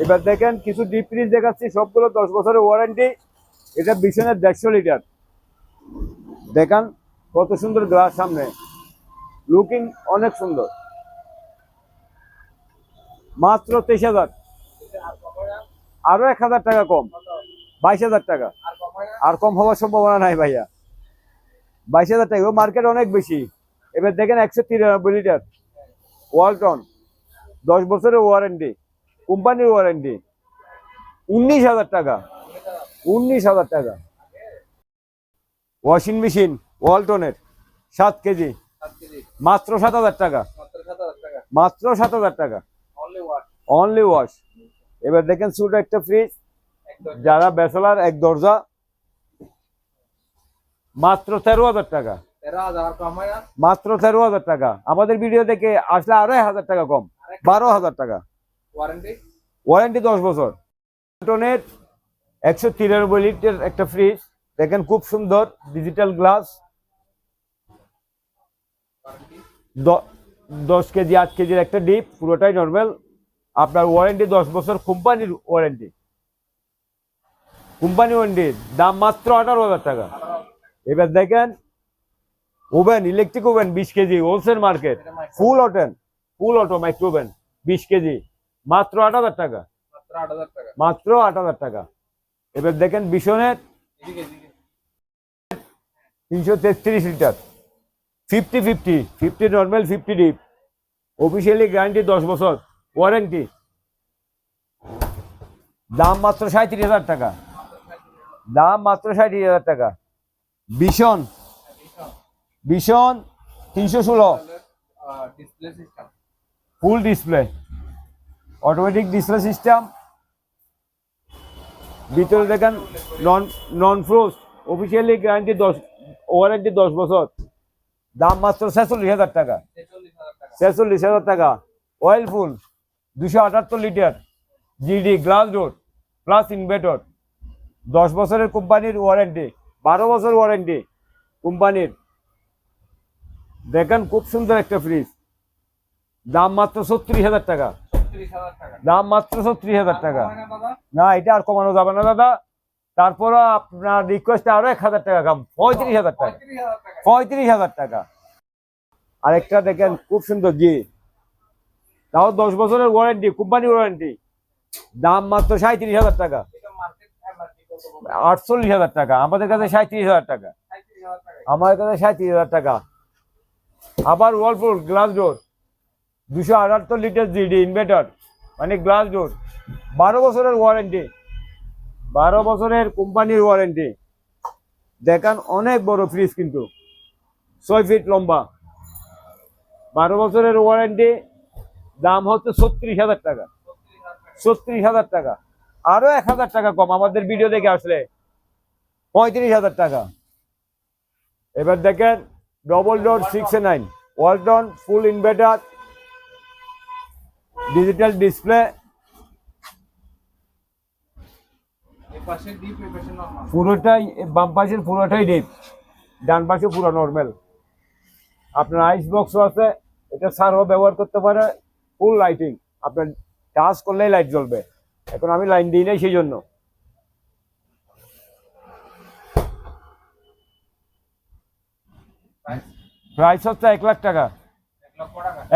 এবার দেখেন কিছু ডিপ ফ্রিজ দেখাচ্ছি, সবগুলো দশ বছরের ওয়ারেন্টি এটা বিছনের দেড়শো লিটার। দেখান কত সুন্দর গ্লাস সামনে। লুকিং অনেক সুন্দর। মাত্র তেইশ হাজার। আরও এক হাজার টাকা কম। বাইশ হাজার টাকা। আর কম হওয়ার সম্ভাবনা নাই ভাইয়া। বাইশ হাজার টাকা। মার্কেট অনেক বেশি। এবার দেখেন একশো তিরানব্বই লিটার। ওয়ালটন দশ বছরের ওয়ারেন্টি কোম্পানির ওয়ারেন্টি উনিশ হাজার টাকা। উনিশ হাজার টাকা। ওয়াশিং মেশিন ওয়ালটনের সাত কেজি। মাত্র সাত হাজার টাকা। মাত্র সাত হাজার টাকা। অনলি ওয়াশ এবার দেখেন ছোট একটা ফ্রিজ যারা ব্যাচেলার, এক দরজা। মাত্র তেরো হাজার টাকা। মাত্র তেরো হাজার টাকা। আমাদের ভিডিও দেখে আসলে এক হাজার টাকা কম। বারো হাজার টাকা। ওয়ারেন্টি দশ বছর। টনের একশো তিরানব্বই লিটার একটা ফ্রিজ দেখেন খুব সুন্দর ডিজিটাল গ্লাস দশ কেজি আট কেজির একটা ডিপ পুরোটাই নর্মাল আপনার ওয়ারেন্টি দশ বছর কোম্পানির ওয়ারেন্টি কোম্পানি ওয়ারেন্টির দাম মাত্র আঠারো হাজার টাকা। এবার দেখেন ওভেন ইলেকট্রিক ওভেন বিশ কেজি হোলসেল মার্কেট ফুল ওটেন ফুল অটো মাইক্রো ওভেন বিশ কেজি। মাত্র আট হাজার টাকা। মাত্র আট হাজার টাকা। এবার দেখেন বিশনের তিনশো তেত্রিশ litre. Fifty fifty fifty normal fifty deep officially guarantee দশ বছর ওয়ারেন্টি দাম মাত্র সাঁত্রিশ হাজার টাকা। দাম মাত্র সাঁত্রিশ হাজার টাকা। ভীষণ। ভীষণ। তিনশো ষোলো। Full display automatic display system ভিতরে দেখেন non non frost officially guarantee দশ ওয়ারেন্টি দশ বছর। দাম মাত্র ছেচল্লিশ হাজার টাকা। ছেচল্লিশ হাজার টাকা। অয়েল ফুল দুশো আটাত্তর litre GD glass door plus inverter দশ বছরের কোম্পানির ওয়ারেন্টি বারো বছর ওয়ারেন্টি কোম্পানির। দেখেন খুব সুন্দর একটা ফ্রিজ দাম মাত্র ছত্রিশ হাজার টাকা। দাম মাত্র ছত্রিশ হাজার টাকা। না এটা আর কমানো যাবে না দাদা। তারপরে আপনার রিকোয়েস্ট আরও এক হাজার টাকা কম পঁয়ত্রিশ হাজার টাকা। পঁয়ত্রিশ হাজার টাকা। আরেকটা দেখেন খুব সুন্দর জি। তাও দশ বছরের ওয়ারেন্টি কোম্পানি ওয়ারেন্টি দাম মাত্র সাঁত্রিশ হাজার টাকা। আটচল্লিশ হাজার টাকা। আমাদের কাছে সাঁত্রিশ হাজার টাকা। আমার কাছে সাঁত্রিশ হাজার টাকা। আবার ওয়ালপুল গ্লাস ডোর দুশো আটাত্তর লিটার জিডি ইনভার্টার মানে গ্লাস ডোর বারো বছরের ওয়ারেন্টি বারো বছরের কোম্পানির ওয়ারেন্টি দেখান অনেক বড় ফ্রিজ কিন্তু, ছয় ফিট লম্বা। বারো বছরের ওয়ারেন্টি দাম হচ্ছে ছত্রিশ হাজার টাকা। ছত্রিশ হাজার টাকা। আরও এক হাজার টাকা কম, আমাদের ভিডিও দেখে আসলে। পঁয়ত্রিশ হাজার টাকা। এবার দেখেন double door six nine Walton full inverter digital display পুরোটাই বাম পাশের পুরোটাই ডিপ ডান পাশে পুরো নর্মাল আপনার আইস বক্সও আছে। এটা সারও ব্যবহার করতে পারে। ফুল লাইটিং আপনার টাচ করলেই লাইট জ্বলবে। এখন আমি লাইন দিই নাই সেই জন্য প্রাইস হচ্ছে এক লাখ টাকা।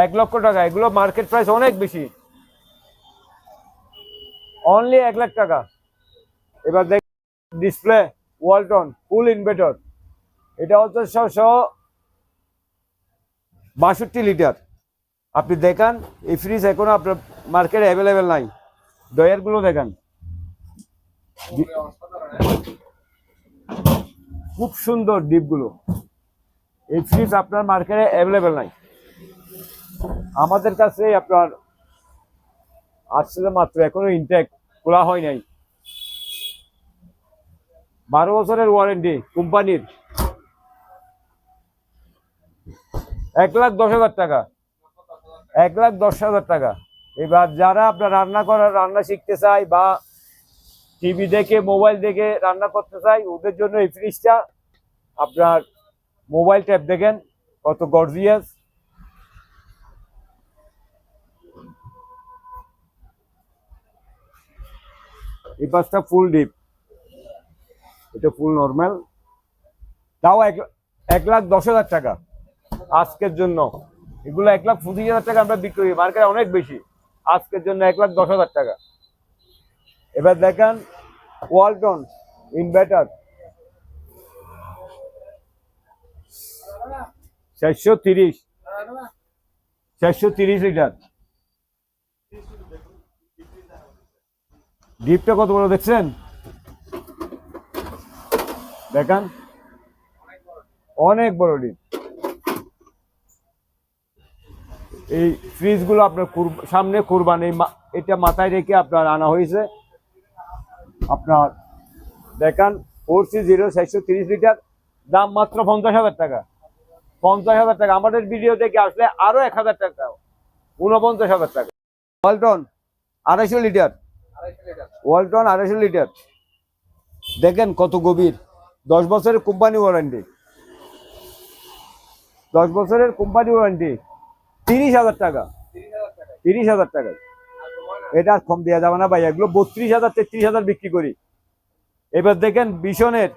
এক লক্ষ টাকা। এগুলো মার্কেট প্রাইস অনেক বেশি। অনলি এক লাখ টাকা। এবার দেখ ডিসপ্লে ওয়ালটন ফুল ইনভার্টার এটা হচ্ছে ছশো বাষট্টি লিটার আপনি দেখান, এই ফ্রিজ এখনও আপনার মার্কেটে অ্যাভেলেবেল নাই। ডয়ারগুলো দেখান। খুব সুন্দর ডিপগুলো এই ফ্রিজ আপনার মার্কেটে অ্যাভেলেবেল নাই। আমাদের কাছে আপনার আসলে মাত্র এখনও ইনটেক খোলা হয় নাই। বারো বছরের ওয়ারেন্টি কোম্পানির। এক লাখ দশ হাজার টাকা। এক লাখ দশ হাজার টাকা। এবার যারা আপনার রান্না করার, রান্না শিখতে চায় বা টিভি দেখে মোবাইল দেখে রান্না করতে চায়, ওদের জন্য এই ফ্রিজটা আপনার মোবাইল ট্যাপ দেখেন, কত গর্জিয়াস এই পাশটা ফুল ডিপ এটা ফুল নর্মাল তাও এক এক লাখ দশ হাজার টাকা আজকের জন্য। এগুলো এক লাখ পঁচিশ হাজার টাকা আমরা বিক্রি করি। মার্কেটে অনেক বেশি। আজকের জন্য এক লাখ দশ হাজার টাকা। এবার দেখেন ওয়ালটন ইনভার্টার চারশো তিরিশ। চারশো তিরিশ লিটার। ডিপটা কত বড় দেখছেন? দেখান। অনেক বড় ডিপ এই ফ্রিজগুলো আপনার সামনে কুরবান এই এটা মাথায় রেখে আপনার আনা হয়েছে। আপনার, দেখান ফোর সি জিরো চারশো তিরিশ লিটার, দাম মাত্র পঞ্চাশ হাজার টাকা। পঞ্চাশ হাজার টাকা। আমাদের ভিডিও দেখে আসলে আরও এক হাজার টাকা, ঊনপঞ্চাশ হাজার টাকা। ওয়ালটন আড়াইশো লিটার। ওয়ালটন আড়াইশো লিটার। দেখেন কত গভীর। দশ বছরের কোম্পানি ওয়ারেন্টি। দশ বছরের কোম্পানি ওয়ারেন্টি। তিরিশ হাজার টাকা। তিরিশ হাজার টাকা। এটা কম দেওয়া যাবে না ভাই। এগুলো বত্রিশ হাজার, তেত্রিশ হাজার বিক্রি করি। এবার দেখেন বিশনের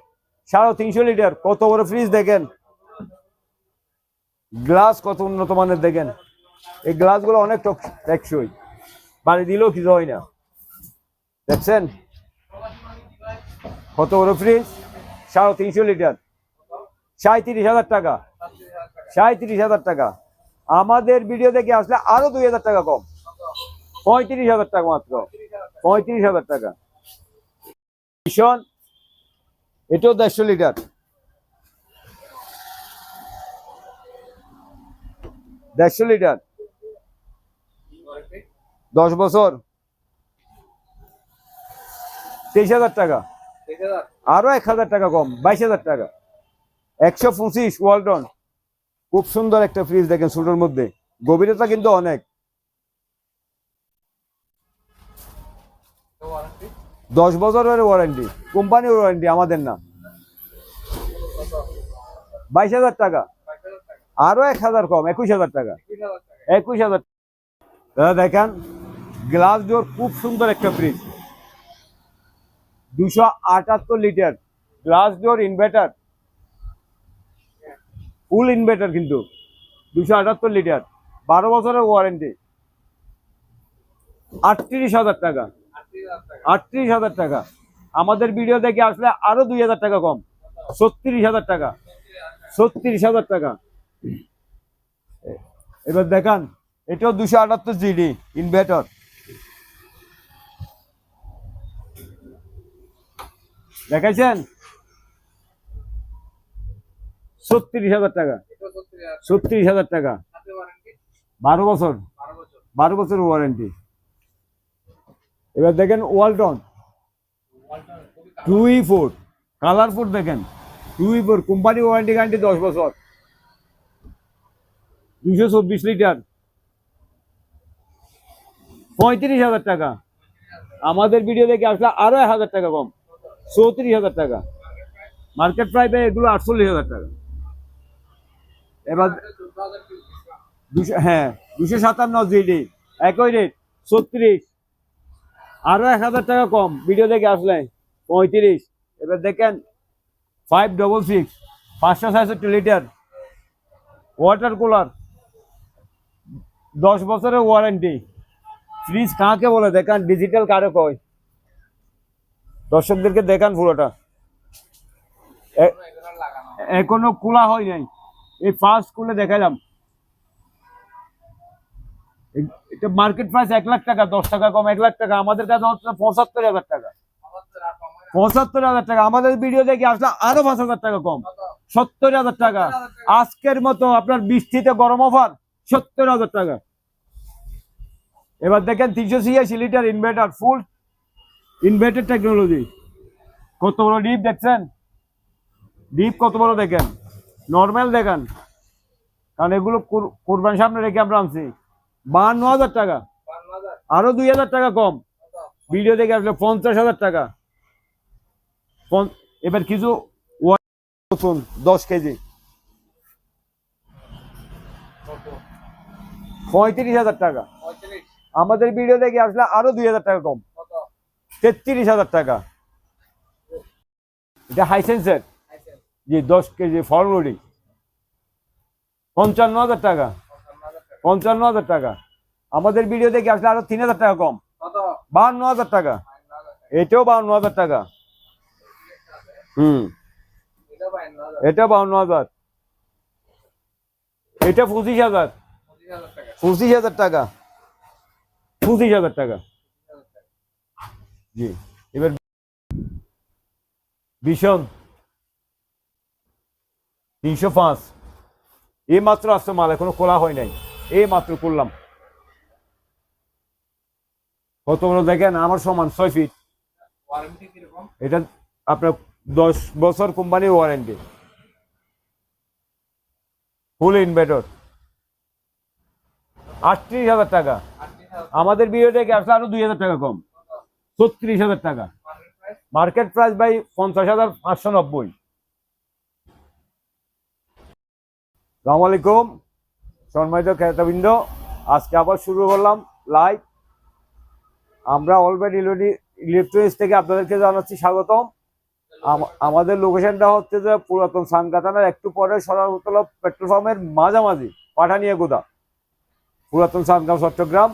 সাড়ে তিনশো লিটার। কত বড় ফ্রিজ দেখেন। গ্লাস কত উন্নত মানের দেখেন। এই গ্লাসগুলো অনেক টক- টেকসই। বাড়ি দিলেও কিছু হয় না। দেখছেন? কত বড় ফ্রিজ সাড়ে তিনশো লিটার। সাঁত্রিশ হাজার টাকা। সাঁত্রিশ হাজার টাকা। আমাদের ভিডিও দেখে আসলে আরও দুই হাজার টাকা কম। পঁয়ত্রিশ হাজার টাকা মাত্র। পঁয়ত্রিশ হাজার টাকা। ভীষণ। এটাও দেড়শো লিটার। দেড়শো লিটার। দশ বছর। তেইশ হাজার টাকা। আরও এক হাজার টাকা কম বাইশ হাজার টাকা। একশো পঁচিশ ওয়ালটন খুব সুন্দর একটা ফ্রিজ দেখেন ছোটোর মধ্যে। গভীরতা কিন্তু অনেক। দশ বছরের ওয়ারেন্টি কোম্পানির ওয়ারেন্টি আমাদের না। বাইশ হাজার টাকা। আরও এক হাজার কম একুশ হাজার টাকা। একুশ হাজার দাদা দেখেন গ্লাস ডোর খুব সুন্দর একটা ফ্রিজ দুশো আটাত্তর litre glass door inverter full inverter কিন্তু দুশো আটাত্তর লিটার, বারো বছরের ওয়ারেন্টি আটত্রিশ হাজার টাকা, আটত্রিশ হাজার টাকা। আমাদের ভিডিও দেখে আসলে আরও দুই হাজার টাকা কম, ছত্রিশ হাজার টাকা, ছত্রিশ হাজার টাকা। এবার দেখান, এটাও দুশো আটাত্তর জিডি ইনভার্টার দেখাইছেন? ছত্রিশ হাজার টাকা। ছত্রিশ হাজার টাকা। বারো বছর। বারো বছর ওয়ারেন্টি এবার দেখেন ওয়ালটন টুই ফোর কালার ফোর দেখেন। টুই ফোর কোম্পানি ওয়ারেন্টি গ্যারান্টি দশ বছর। দুশো চব্বিশ লিটার। পঁয়ত্রিশ হাজার টাকা। আমাদের ভিডিও দেখে আসলে আরও এক হাজার টাকা কম। চৌত্রিশ হাজার টাকা। মার্কেট প্রাইস এগুলো আটচল্লিশ হাজার টাকা। এবার দুশো হ্যাঁ দুশো সাতান্ন জিডি একই রেট ছত্রিশ। আরও এক হাজার টাকা কম ভিডিও দেখে আসলে পঁয়ত্রিশ। এবার দেখেন ফাইভ ডবল সিক্স পাঁচশো ছয়ষট্টি লিটার ওয়াটার কুলার দশ বছরের ওয়ারেন্টি ফ্রিজ কাকে বলে? দেখান ডিজিটাল কারে কয়? দর্শকদেরকে দেখান পুরোটা। এখনও খোলা হয় নাই। এই ফার্স্ট খুলে দেখালাম। এটা মার্কেট প্রাইস এক লাখ টাকা, দশ টাকা কম, এক লাখ টাকা। আমাদের কাছে হচ্ছে পঁচাত্তর হাজার টাকা। পঁচাত্তর হাজার টাকা। আমাদের ভিডিও দেখে আসলে আরও পাঁচ হাজার টাকা কম। সত্তর হাজার টাকা। আজকের মতো আপনার বৃষ্টিতে গরম অফার সত্তর হাজার টাকা। এবার দেখেন তিনশো ছিয়াশি litre inverter full inverter technology কত বড় ডিপ দেখছেন? ডিপ কত বড় দেখেন? নর্মাল দেখেন। কারণ এগুলো কুর- কোরবান সামনে রেখে আমরা আনছি। বাহান্ন হাজার টাকা। আরও দুই হাজার টাকা কম। ভিডিও দেখে আসলে পঞ্চাশ হাজার টাকা। এবার কিছু নতুন দশ কেজি। পঁয়ত্রিশ হাজার টাকা। আমাদের ভিডিও দেখে আসলে আরও দুই হাজার টাকা কম। তেত্রিশ হাজার টাকা। এটা হাইসেন্সের জি দশ কেজি ফল পঞ্চান্ন হাজার টাকা। পঞ্চান্ন হাজার টাকা। আমাদের ভিডিও দেখে আসলে আরও তিন হাজার টাকা কম। বাহান্ন হাজার টাকা। এটাও বাহান্ন হাজার টাকা। হুম। এটা বাহান্ন হাজার। এটা পঁচিশ হাজার। পঁচিশ হাজার টাকা। পঁচিশ হাজার টাকা। জি। এবার ভীষণ। তিনশো পাঁচ। এই মাত্র আসছে মাল এখনও খোলা হয় নাই। এই মাত্র করলাম কত বড় দেখেন আমার সমান ছয় ফিট এটা আপনার দশ বছর কোম্পানির ওয়ারেন্টি ফুল ইনভার্টার আটত্রিশ হাজার টাকা। আমাদের বিয়ে থেকে আসলে আরও দুই হাজার টাকা কম। ছত্রিশ হাজার টাকা। মার্কেট প্রাইস বাই পঞ্চাশ হাজার পাঁচশো নব্বই। সালাম আলাইকুম, সম্মানিত ক্রেতাবৃন্দ। আজকে আবার শুরু করলাম লাইভ আমরা অলরেডি ইলেকট্রনিক্স থেকে আপনাদেরকে জানাচ্ছি স্বাগতম। আম- আমাদের লোকেশনটা হচ্ছে যে পুরাতন সানকাতানার একটু পরে সরারতলা পেট্রোল পাম্পের মাঝামাঝি পাঠানিয়া গোদা পুরাতন সানগাঁও চট্টগ্রাম।